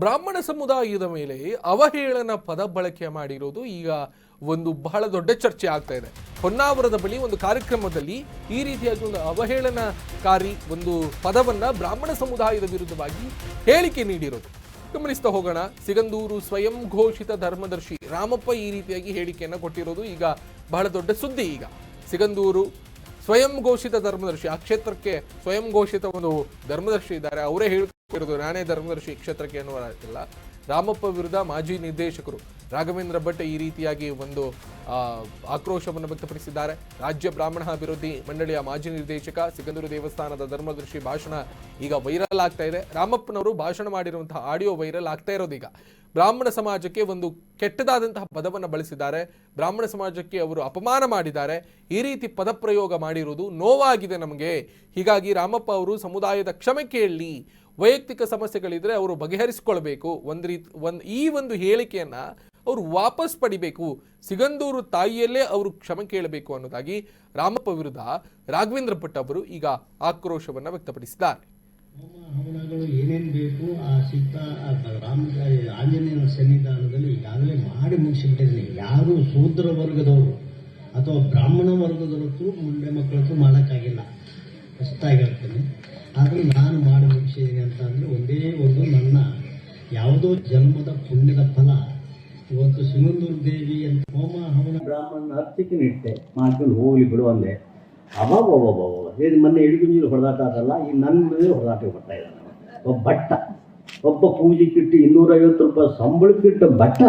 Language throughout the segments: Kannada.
ಬ್ರಾಹ್ಮಣ ಸಮುದಾಯದ ಮೇಲೆ ಅವಹೇಳನ ಪದ ಬಳಕೆ ಮಾಡಿರೋದು ಈಗ ಒಂದು ಬಹಳ ದೊಡ್ಡ ಚರ್ಚೆ ಆಗ್ತಾ ಇದೆ. ಹೊನ್ನಾವರದ ಬಳಿ ಒಂದು ಕಾರ್ಯಕ್ರಮದಲ್ಲಿ ಈ ರೀತಿಯಾಗಿ ಒಂದು ಅವಹೇಳನಕಾರಿ ಒಂದು ಪದವನ್ನ ಬ್ರಾಹ್ಮಣ ಸಮುದಾಯದ ವಿರುದ್ಧವಾಗಿ ಹೇಳಿಕೆ ನೀಡಿರೋದು. ಗಮನಿಸ್ತಾ ಹೋಗೋಣ. ಸಿಗಂದೂರು ಸ್ವಯಂ ಘೋಷಿತ ಧರ್ಮದರ್ಶಿ ರಾಮಪ್ಪ ಈ ರೀತಿಯಾಗಿ ಹೇಳಿಕೆಯನ್ನು ಕೊಟ್ಟಿರೋದು ಈಗ ಬಹಳ ದೊಡ್ಡ ಸುದ್ದಿ ಈಗ. ಸಿಗಂದೂರು ಸ್ವಯಂ ಘೋಷಿತ ಧರ್ಮದರ್ಶಿ, ಆ ಕ್ಷೇತ್ರಕ್ಕೆ ಸ್ವಯಂ ಘೋಷಿತ ಒಂದು ಧರ್ಮದರ್ಶಿ ಇದ್ದಾರೆ. ಅವರೇ ಹೇಳ್ತಿರೋದು ನಾನೇ ಧರ್ಮದರ್ಶಿ ಕ್ಷೇತ್ರಕ್ಕೆ ಕ್ಷೇತ್ರಕ್ಕೆ ಅನ್ನುವಲ್ಲ ರಾಮಪ್ಪ ವಿರುದ್ಧ ಮಾಜಿ ನಿರ್ದೇಶಕರು ರಾಘವೇಂದ್ರ ಭಟ್ ಈ ರೀತಿಯಾಗಿ ಒಂದು ಆಕ್ರೋಶವನ್ನು ವ್ಯಕ್ತಪಡಿಸಿದ್ದಾರೆ. ರಾಜ್ಯ ಬ್ರಾಹ್ಮಣ ಅಭಿವೃದ್ಧಿ ಮಂಡಳಿಯ ಮಾಜಿ ನಿರ್ದೇಶಕ ಸಿಗಂದೂರು ದೇವಸ್ಥಾನದ ಧರ್ಮದರ್ಶಿ ಭಾಷಣ ಈಗ ವೈರಲ್ ಆಗ್ತಾ ಇದೆ. ರಾಮಪ್ಪನವರು ಭಾಷಣ ಮಾಡಿರುವಂತಹ ಆಡಿಯೋ ವೈರಲ್ ಆಗ್ತಾ ಇರೋದು ಈಗ. ಬ್ರಾಹ್ಮಣ ಸಮಾಜಕ್ಕೆ ಒಂದು ಕೆಟ್ಟದಾದಂತಹ ಪದವನ್ನು ಬಳಸಿದ್ದಾರೆ. ಬ್ರಾಹ್ಮಣ ಸಮಾಜಕ್ಕೆ ಅವರು ಅಪಮಾನ ಮಾಡಿದ್ದಾರೆ. ಈ ರೀತಿ ಪದಪ್ರಯೋಗ ಮಾಡಿರುವುದು ನೋವಾಗಿದೆ ನಮಗೆ. ಹೀಗಾಗಿ ರಾಮಪ್ಪ ಅವರು ಸಮುದಾಯದ ಕ್ಷಮೆ ಕೇಳಲಿ ವೈಯಕ್ತಿಕ ಸಮಸ್ಯೆಗಳಿದ್ರೆ ಅವರು ಬಗೆಹರಿಸಿಕೊಳ್ಬೇಕು. ಒಂದು ರೀತಿ, ಒಂದು, ಈ ಒಂದು ಹೇಳಿಕೆಯನ್ನ ಅವರು ವಾಪಸ್ ಪಡಿಬೇಕು. ಸಿಗಂದೂರು ತಾಯಿಯಲ್ಲೇ ಅವರು ಕ್ಷಮೆ ಕೇಳಬೇಕು ಅನ್ನೋದಾಗಿ ರಾಮಪ್ಪ ವಿರುದ್ಧ ರಾಘವೇಂದ್ರ ಭಟ್ ಅವರು ಈಗ ಆಕ್ರೋಶವನ್ನು ವ್ಯಕ್ತಪಡಿಸಿದ್ದಾರೆ. ಏನೇನು ಬೇಕು, ಆ ಸಿದ್ಧ ರಾಮ ಆಂಜನೇಯನ ಸನ್ನಿಧಾನದಲ್ಲಿ ಈಗಾಗಲೇ ಮಾಡಿ ಮುಗಿಸಿಬಿಟ್ಟಿದ್ದೀನಿ. ಯಾರು ಶೂದ್ರ ವರ್ಗದವರು ಅಥವಾ ಬ್ರಾಹ್ಮಣ ವರ್ಗದವರತ್ತು ಮುಂಡೆ ಮಕ್ಕಳತ್ತು ಮಾಡೋಕ್ಕಾಗಿಲ್ಲ. ಅಷ್ಟಾಗಿ ಹೇಳ್ತೀನಿ. ಆದರೆ ನಾನು ಮಾಡುವ ವಿಷಯ ಅಂತ ಅಂದರೆ ಒಂದೇ ಒಂದು ನನ್ನ ಯಾವುದೋ ಜನ್ಮದ ಪುಣ್ಯದ ಫಲ. ಇವತ್ತು ಸಿಮಂದೂರು ದೇವಿ ಅಂತ ಹೋಮ ಹವನ ಬ್ರಾಹ್ಮಣ ಹತ್ತಿಕ್ಕೆ ನಿಟ್ಟೆ. ಮಾಡ್ಕೊಂಡು ಹೋಗ್ಲಿ ಬಿಡು ಅಂದೆ. ಅಬ್ಬಬ್ಬಬ್ಬಬ್ಬ ಹೇಳಿ ಮೊನ್ನೆ ಇಡುಗುಂಜಿಲು ಹೊಡೆದಾಟ ಅದಲ್ಲ ಈ ನನ್ನ ಮೇಲೆ ಹೊಡೆದಾಟ ಬರ್ತಾ ಇದ್ದಾನೆ ಒಬ್ಬ ಭಟ್ಟ. ಒಬ್ಬ ಪೂಜೆಗಿಟ್ಟು ಇನ್ನೂರೈವತ್ತು ರೂಪಾಯಿ ಸಂಬಳಕ್ಕಿಟ್ಟ ಭಟ್ಟ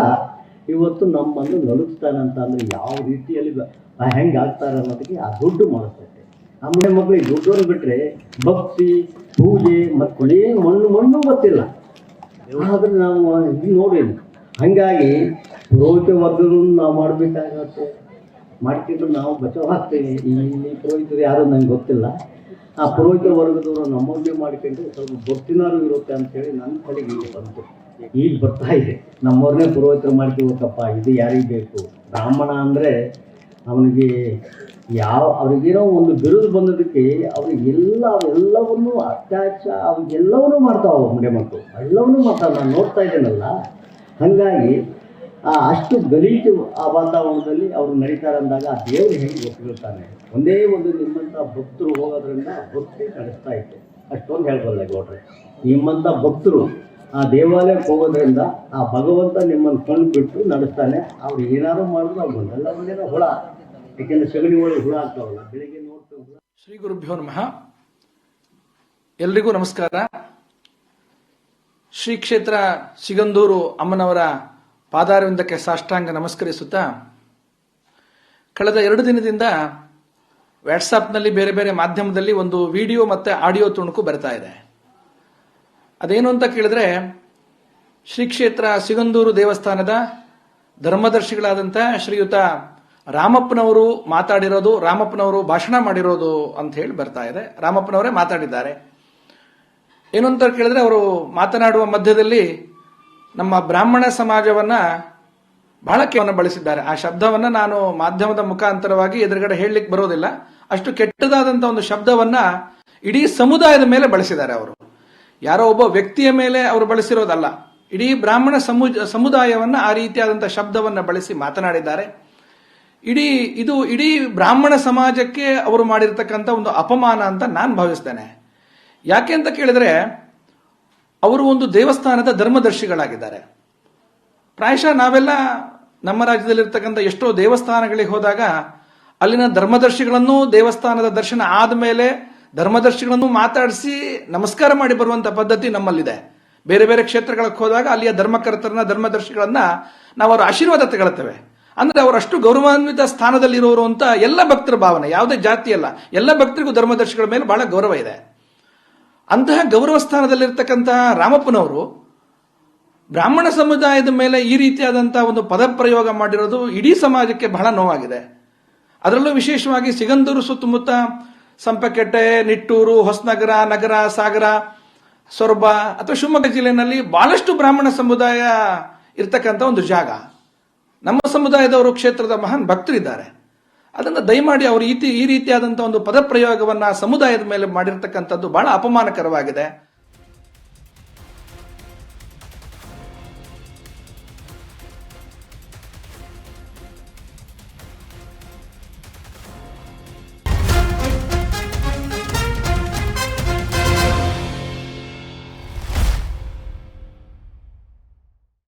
ಇವತ್ತು ನಮ್ಮನ್ನು ನಡುಗ್ತಾನಂತ ಅಂದರೆ ಯಾವ ರೀತಿಯಲ್ಲಿ ಹೆಂಗೆ ಆಗ್ತಾರೆ ಅನ್ನೋದಕ್ಕೆ ಆ ದುಡ್ಡು ಮಾಡಿಸ್ತೈತೆ ನಮ್ಮನೆ ಮಕ್ಕಳಿಗೆ ದೊಡ್ಡವ್ರು ಬಿಟ್ಟರೆ ಭಕ್ತಿ, ಪೂಜೆ ಏನು ಮಣ್ಣು ಮಣ್ಣು ಗೊತ್ತಿಲ್ಲ. ಆದ್ರೆ ನಾವು ಇದು ನೋಡಿಲ್ಲ ಹಂಗಾಗಿ ಪುರೋಹಿತ ವರ್ಗದನ್ನು ನಾವು ಮಾಡಬೇಕಾಗತ್ತೆ. ಮಾಡ್ಕೊಂಡು ನಾವು ಬಚಾವ್ ಈ ಇಲ್ಲಿ ಪುರೋಹಿತರು ಯಾರು ನಂಗೆ ಗೊತ್ತಿಲ್ಲ. ಆ ಪುರೋಹಿತ ವರ್ಗದವರು ನಮ್ಮೊಂದೇ ಮಾಡ್ಕೊಂಡು ಸ್ವಲ್ಪ ಗೊತ್ತಿನಾರು ಇರುತ್ತೆ ಅಂತೇಳಿ ನನ್ನ ಕಡೆಗೆ ಇಲ್ಲಿ ಬಂತು. ಈಗ ಬರ್ತಾ ಇದೆ. ನಮ್ಮವ್ರನ್ನೇ ಪುರೋಹಿತರು ಮಾಡ್ಕೋಬೇಕಪ್ಪ ಇದು ಯಾರಿಗೆ ಬೇಕು? ಬ್ರಾಹ್ಮಣ ಅಂದರೆ ಅವನಿಗೆ ಯಾವ, ಅವ್ರಿಗಿರೋ ಒಂದು ಬಿರುದು ಬಂದದಕ್ಕೆ ಅವರಿಗೆಲ್ಲ ಅವೆಲ್ಲವನ್ನು ಅತ್ಯಾಚ ಅವೆಲ್ಲವನ್ನೂ ಮಾಡ್ತಾವೆ ಮುಂಡೆ ಮಕ್ಕಳು. ಎಲ್ಲವನ್ನೂ ಮಾಡ್ತಾವೆ. ನಾನು ನೋಡ್ತಾ ಇದ್ದೇನಲ್ಲ, ಹಾಗಾಗಿ ಆ ಅಷ್ಟು ಗಲೀಜು ಆ ವಾತಾವರಣದಲ್ಲಿ ಅವರು ನಡೀತಾರೆ ಅಂದಾಗ ಆ ದೇವರು ಹೆಂಗೆ ಗೊತ್ತಿರುತ್ತಾನೆ ಒಂದೇ ಒಂದು ನಿಮ್ಮಂಥ ಭಕ್ತರು ಹೋಗೋದ್ರಿಂದ ಭಕ್ತಿ ನಡೆಸ್ತಾ ಇತ್ತು. ಅಷ್ಟೊಂದು ಹೇಳ್ಬಲ್ಲ ಗೌಡ್ರೆ ನಿಮ್ಮಂಥ ಭಕ್ತರು ಆ ದೇವಾಲಯಕ್ಕೆ ಹೋಗೋದ್ರಿಂದ ಆ ಭಗವಂತ ನಿಮ್ಮನ್ನು ಕಣ್ಣು ಬಿಟ್ಟು ನಡೆಸ್ತಾನೆ. ಅವ್ರು ಏನಾದ್ರು ಮಾಡಿದ್ರು ಅವ್ರು ಒಂದಲ್ಲ ಒಂದೇನೋ ಹುಳ ಯಾಕೆಂದ್ರೆ ಸಗಣಿ ಒಳಗೆ ಹುಳ ಆಗ್ತಾವಲ್ಲ ಶ್ರೀ ಗುರುಭ್ಯೋ ನಮಃ. ಎಲ್ರಿಗೂ ನಮಸ್ಕಾರ. ಶ್ರೀ ಕ್ಷೇತ್ರ ಸಿಗಂದೂರು ಅಮ್ಮನವರ ಪಾದಾರವಿಂದಕ್ಕೆ ಸಾಷ್ಟಾಂಗ ನಮಸ್ಕರಿಸುತ್ತಾ, ಕಳೆದ ಎರಡು ದಿನದಿಂದ ವಾಟ್ಸಾಪ್ನಲ್ಲಿ ಬೇರೆ ಬೇರೆ ಮಾಧ್ಯಮದಲ್ಲಿ ಒಂದು ವಿಡಿಯೋ ಮತ್ತೆ ಆಡಿಯೋ ತುಣುಕು ಬರ್ತಾ ಇದೆ. ಅದೇನು ಅಂತ ಕೇಳಿದ್ರೆ, ಶ್ರೀ ಕ್ಷೇತ್ರ ಸಿಗಂದೂರು ದೇವಸ್ಥಾನದ ಧರ್ಮದರ್ಶಿಗಳಾದಂಥ ಶ್ರೀಯುತ ರಾಮಪ್ಪನವರು ಮಾತಾಡಿರೋದು, ರಾಮಪ್ಪನವರು ಭಾಷಣ ಮಾಡಿರೋದು ಅಂತ ಹೇಳಿ ಬರ್ತಾ ಇದೆ. ರಾಮಪ್ಪನವರೇ ಮಾತಾಡಿದ್ದಾರೆ. ಏನು ಅಂತ ಕೇಳಿದ್ರೆ ಅವರು ಮಾತನಾಡುವ ಮಧ್ಯದಲ್ಲಿ ನಮ್ಮ ಬ್ರಾಹ್ಮಣ ಸಮಾಜವನ್ನ ಬಹಳ ಕೇವನ್ನ ಬಳಸಿದ್ದಾರೆ. ಆ ಶಬ್ದವನ್ನ ನಾನು ಮಾಧ್ಯಮದ ಮುಖಾಂತರವಾಗಿ ಎದುರುಗಡೆ ಹೇಳಲಿಕ್ಕೆ ಬರೋದಿಲ್ಲ. ಅಷ್ಟು ಕೆಟ್ಟದಾದಂತ ಒಂದು ಶಬ್ದವನ್ನ ಇಡೀ ಸಮುದಾಯದ ಮೇಲೆ ಬಳಸಿದ್ದಾರೆ ಅವರು. ಯಾರೋ ಒಬ್ಬ ವ್ಯಕ್ತಿಯ ಮೇಲೆ ಅವರು ಬಳಸಿರೋದಲ್ಲ. ಇಡೀ ಬ್ರಾಹ್ಮಣ ಸಮುದಾಯವನ್ನ ಆ ರೀತಿಯಾದಂತಹ ಶಬ್ದವನ್ನ ಬಳಸಿ ಮಾತನಾಡಿದ್ದಾರೆ. ಇಡೀ, ಇದು ಇಡೀ ಬ್ರಾಹ್ಮಣ ಸಮಾಜಕ್ಕೆ ಅವರು ಮಾಡಿರ್ತಕ್ಕಂಥ ಒಂದು ಅಪಮಾನ ಅಂತ ನಾನು ಭಾವಿಸ್ತೇನೆ. ಯಾಕೆ ಅಂತ ಕೇಳಿದ್ರೆ, ಅವರು ಒಂದು ದೇವಸ್ಥಾನದ ಧರ್ಮದರ್ಶಿಗಳಾಗಿದ್ದಾರೆ. ಪ್ರಾಯಶಃ ನಾವೆಲ್ಲ ನಮ್ಮ ರಾಜ್ಯದಲ್ಲಿರ್ತಕ್ಕಂಥ ಎಷ್ಟೋ ದೇವಸ್ಥಾನಗಳಿಗೆ ಹೋದಾಗ, ಅಲ್ಲಿನ ಧರ್ಮದರ್ಶಿಗಳನ್ನು ದೇವಸ್ಥಾನದ ದರ್ಶನ ಆದಮೇಲೆ ಧರ್ಮದರ್ಶಿಗಳನ್ನು ಮಾತಾಡಿಸಿ ನಮಸ್ಕಾರ ಮಾಡಿ ಬರುವಂತ ಪದ್ಧತಿ ನಮ್ಮಲ್ಲಿದೆ. ಬೇರೆ ಬೇರೆ ಕ್ಷೇತ್ರಗಳಿಗೆ ಹೋದಾಗ ಅಲ್ಲಿಯ ಧರ್ಮಕರ್ತರನ್ನ, ಧರ್ಮದರ್ಶಿಗಳನ್ನ ನಾವು ಅವರ ಆಶೀರ್ವಾದ ತಗೊಳ್ತೇವೆ. ಅಂದ್ರೆ ಅವರಷ್ಟು ಗೌರವಾನ್ವಿತ ಸ್ಥಾನದಲ್ಲಿರೋರು ಅಂತ ಎಲ್ಲ ಭಕ್ತರ ಭಾವನೆ, ಯಾವುದೇ ಜಾತಿ ಅಲ್ಲ. ಎಲ್ಲ ಭಕ್ತರಿಗೂ ಧರ್ಮದರ್ಶಿಗಳ ಮೇಲೆ ಬಹಳ ಗೌರವ ಇದೆ. ಅಂತಹ ಗೌರವ ಸ್ಥಾನದಲ್ಲಿರ್ತಕ್ಕಂತಹ ರಾಮಪ್ಪನವರು ಬ್ರಾಹ್ಮಣ ಸಮುದಾಯದ ಮೇಲೆ ಈ ರೀತಿಯಾದಂತಹ ಒಂದು ಪದಪ್ರಯೋಗ ಮಾಡಿರೋದು ಇಡೀ ಸಮಾಜಕ್ಕೆ ಬಹಳ ನೋವಾಗಿದೆ. ಅದರಲ್ಲೂ ವಿಶೇಷವಾಗಿ ಸಿಗಂದೂರು ಸುತ್ತಮುತ್ತ ಸಂಪಕೆಟ್ಟೆ ನಿಟ್ಟೂರು, ಹೊಸನಗರ, ನಗರ, ಸಾಗರ, ಸೊರಬ ಅಥವಾ ಶಿವಮೊಗ್ಗ ಜಿಲ್ಲೆಯಲ್ಲಿ ಬಹಳಷ್ಟು ಬ್ರಾಹ್ಮಣ ಸಮುದಾಯ ಇರ್ತಕ್ಕಂಥ ಒಂದು ಜಾಗ. ನಮ್ಮ ಸಮುದಾಯದವರು ಕ್ಷೇತ್ರದ ಮಹಾನ್ ಭಕ್ತರಿದ್ದಾರೆ. ಅದನ್ನು ದಯಮಾಡಿ ಅವರು ಈ ರೀತಿಯಾದಂಥ ಒಂದು ಪದಪ್ರಯೋಗವನ್ನ ಸಮುದಾಯದ ಮೇಲೆ ಮಾಡಿರ್ತಕ್ಕಂಥದ್ದು ಬಹಳ ಅಪಮಾನಕರವಾಗಿದೆ.